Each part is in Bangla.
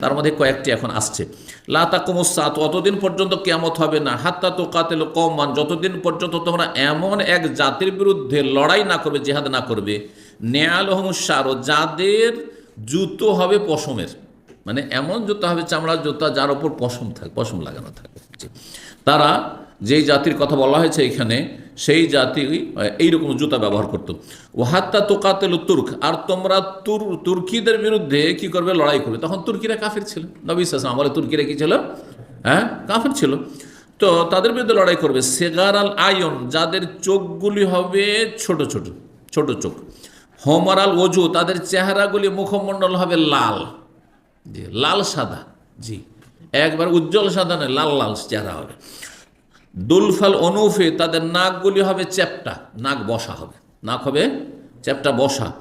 তার মধ্যে কয়েকটি এখন আসছে। লাতাকুমুসাত অতদিন পর্যন্ত কেমত হবে না। হাত্তা তো কাতেল কমান যতদিন পর্যন্ত তোমরা এমন এক জাতির বিরুদ্ধে লড়াই না করবে, জেহাদ না করবে নেয়াল সারো যাদের জুতো হবে পশমের মানে এমন জুতো হবে চামড়ার জুতা যার ওপর পশম থাকে, পশম লাগানো থাকে তারা যেই জাতির কথা বলা হয়েছে এখানে, সেই জাতি এইরকম জুতা ব্যবহার করতো। ও হাত্তা তোকাতেল তুর্ক, আর তোমরা তুর, তুর্কিদের বিরুদ্ধে কি করবে? লড়াই করবে। তখন তুর্কিরা কাফির ছিল। নবী ইসলাম বলে, তুর্কিরা কি ছিল? হ্যাঁ কাফির ছিল। তো তাদের বিরুদ্ধে লড়াই করবে। সেগার আল আয়ন, যাদের চোখগুলি হবে ছোট ছোট ছোট চোখ। হোমার আল ওজু তাদের চেহারাগুলি মুখমণ্ডল হবে লাল। জি, লাল সাদা। জি, একবার উজ্জ্বল সাদা নয়, লাল লাল চেহারা হবে। দুলফাল অনুফে তাদের নাকগুলি হবে চ্যাপটা, নাক বসা হবে। নাক হবে, চ্যাপটা বসা।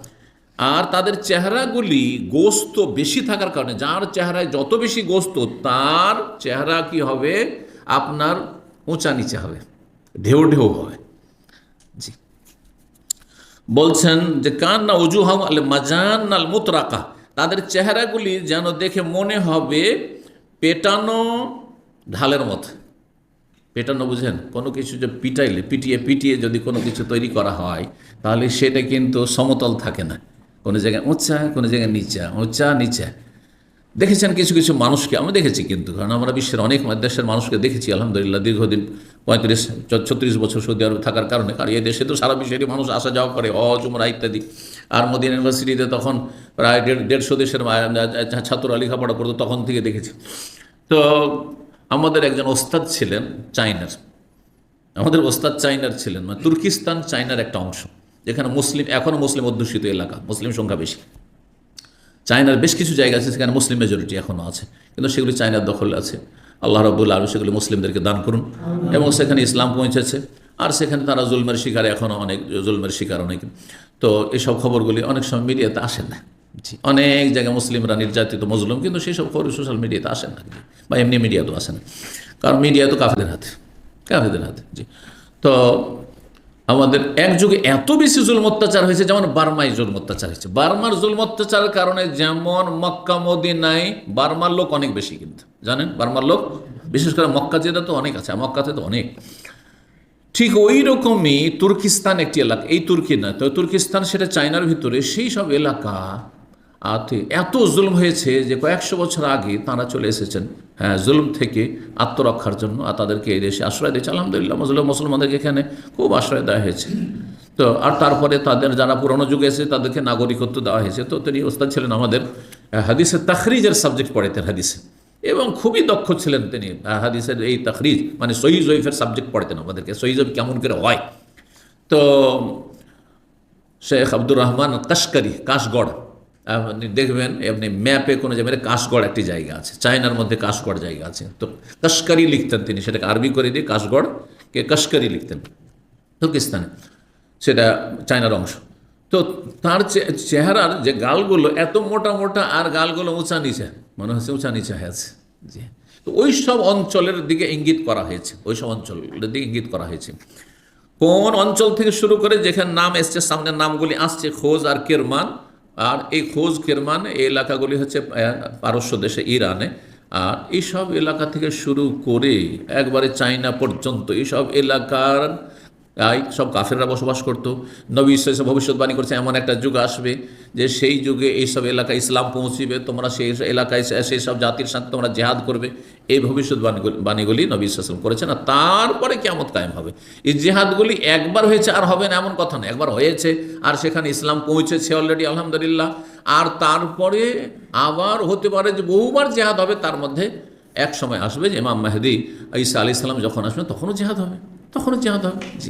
আর তাদের চেহারাগুলি গোস্ত বেশি থাকার কারণে, যার চেহারায় যত বেশি গোস্ত, তার চেহারা কি হবে? আপনার উঁচা নিচে হবে, ঢেউ ঢেউ হবে। জি। বলছেন যে কান না উজুহাম আল মাজান আল মুতরাকা। তাদের চেহারাগুলি যেন দেখে মনে হবে পেটানো ঢালের মতো। পেটানো বুঝেন? কোনো কিছু যে পিটাইলে, পিটিয়ে পিটিয়ে যদি কোনো কিছু তৈরি করা হয়, তাহলে সেটা কিন্তু সমতল থাকে না। কোনো জায়গায় উঁচা, কোনো জায়গায় নিচা, উঁচা, নিচা। দেখেছেন কিছু কিছু মানুষকে? আমরা দেখেছি কিন্তু, কারণ আমরা বিশ্বের অনেক দেশের মানুষকে দেখেছি, আলহামদুলিল্লাহ, দীর্ঘদিন, পঁয়ত্রিশ ছত্রিশ বছর সৌদি আরবে থাকার কারণে, কারণ এই দেশে তো সারা বিশ্বেরই মানুষ আসা যাওয়া করে, হজ, উমরা ইত্যাদি। আর মোদী ইউনিভার্সিটিতে তখন প্রায় দেড় দেড়শো দেশের ছাত্ররা লেখাপড়া করতো, তখন থেকে দেখেছি। তো আমাদের একজন ওস্তাদ ছিলেন চাইনার। আমাদের ওস্তাদ চাইনার ছিলেন মানে তুর্কিস্তান চাইনার একটা অংশ যেখানে মুসলিম এখনও মুসলিম অধ্যুষিত এলাকা মুসলিম সংখ্যা বেশি। চায়নার বেশ কিছু জায়গা আছে সেখানে মুসলিম মেজরিটি এখনও আছে কিন্তু সেগুলি চায়নার দখলে আছে। আল্লাহ রবুল আলম সেগুলি মুসলিমদেরকে দান করুন। এবং সেখানে ইসলাম পৌঁছেছে আর সেখানে তারা জুলমের শিকার এখনও অনেক জুলমের শিকার অনেক। তো এসব খবরগুলি অনেক সময় মিডিয়াতে আসে না। জি। অনেক জায়গায় মুসলিমরা নির্যাতিত মজলুম কিন্তু সেই সব খবর সোশ্যাল মিডিয়াতে আসে না। বা এমনি মিডিয়াতেও আসে না। কারণ মিডিয়া তো কাফেদের হাতে কাফেদের হাতে, জি। তো আমাদের এক যুগে এত বেশি জুলম অত্যাচার হয়েছে, যেমন বার্মায় জুলম অত্যাচার হয়েছে। বার্মার জুলম অত্যাচারের কারণে যেমন মক্কা, মদিনায় বার্মার লোক অনেক বেশি কিন্তু, জানেন? বার্মার লোক, বিশেষ করে মক্কা জেলা তো অনেক আছে, মক্কাতে তো অনেক। ঠিক ওই রকমই তুর্কিস্তান একটি এলাকা, এই তুর্কি না, তো তুর্কিস্তান সেটা চায়নার ভিতরে, সেই সব এলাকা এত জুলম হয়েছে যে কয়েকশো বছর আগে তারা চলে এসেছেন হ্যাঁ জুলম থেকে আত্মরক্ষার জন্য, আর তাদেরকে এই দেশে আশ্রয় দিয়েছে। আলহামদুলিল্লাহ, মুসলিম মুসলমানদেরকে এখানে খুব আশ্রয় দেওয়া হয়েছে। তো, আর তারপরে তাদের যারা পুরনো যুগে এসে তাদেরকে নাগরিকত্ব দেওয়া হয়েছে। তো তিনি ওস্তাদ ছিলেন আমাদের হাদিসে তাখরিজের সাবজেক্ট পড়াইতেন হাদিসে। এবং খুবই দক্ষ ছিলেন তিনি হাদিসের এই তাখরিজ মানে সহি জয়ীফের সাবজেক্ট পড়াতেন আমাদেরকে, সহি কেমন করে হয়। তো, শেখ আব্দুর রহমান কাশকারি, কাশগড় আপনি দেখবেন এমনি ম্যাপে কোনো জায়গায় কাশগড় একটি জায়গা আছে। চায়নার মধ্যে কাশগড় জায়গা আছে। তো কাশকারি লিখতেন তিনি, সেটাকে আরবি করে দিয়ে কাশগড় কে কাশকারি লিখতেন। তুর্কিস্তানে। সেটা চায়নার অংশ। তো তার চেহারার যে গালগুলো, এত মোটা মোটা, আর গালগুলো উঁচা নিচে, মনে হচ্ছে উঁচা নিচে হয়ে আছে। জি। তো ওই সব অঞ্চলের দিকে ইঙ্গিত করা হয়েছে। ওই সব অঞ্চলের দিকে ইঙ্গিত করা হয়েছে। কোন অঞ্চল থেকে শুরু করে যেখানে নাম এসছে সামনে নামগুলি আসছে, খোঁজ আর কেরমান আর এই খোঁজ, কেরমান, এই এলাকাগুলি হচ্ছে পারস্য দেশে, ইরানে। আর এইসব এলাকা থেকে শুরু করে একবারে চাইনা পর্যন্ত এইসব এলাকার সব কাফেররা বসবাস করতো। নবী ইসলাম ভবিষ্যৎবাণী করছে, এমন একটা যুগ আসবে যে সেই যুগে এইসব এলাকায় ইসলাম পৌঁছিবে, তোমরা সেই এলাকায় সেই সব জাতির সাথে তোমরা জেহাদ করবে। এই ভবিষ্যৎবাণী বাণীগুলি নবী ইসলাম করেছেন আর তারপরে কেমত কায়েম হবে। এই জেহাদগুলি একবার হয়েছে আর হবে না, এমন কথা না, একবার হয়েছে আর সেখানে ইসলাম পৌঁছেছে অলরেডি আলহামদুলিল্লাহ। আর তারপরে আবার হতে পারে যে বহুবার জেহাদ হবে, তার মধ্যে এক সময় আসবে যে ইমাম মেহেদি ঈসা আলি সাল্লাম যখন আসবে তখনও জেহাদ হবে। তখনও হবে জি।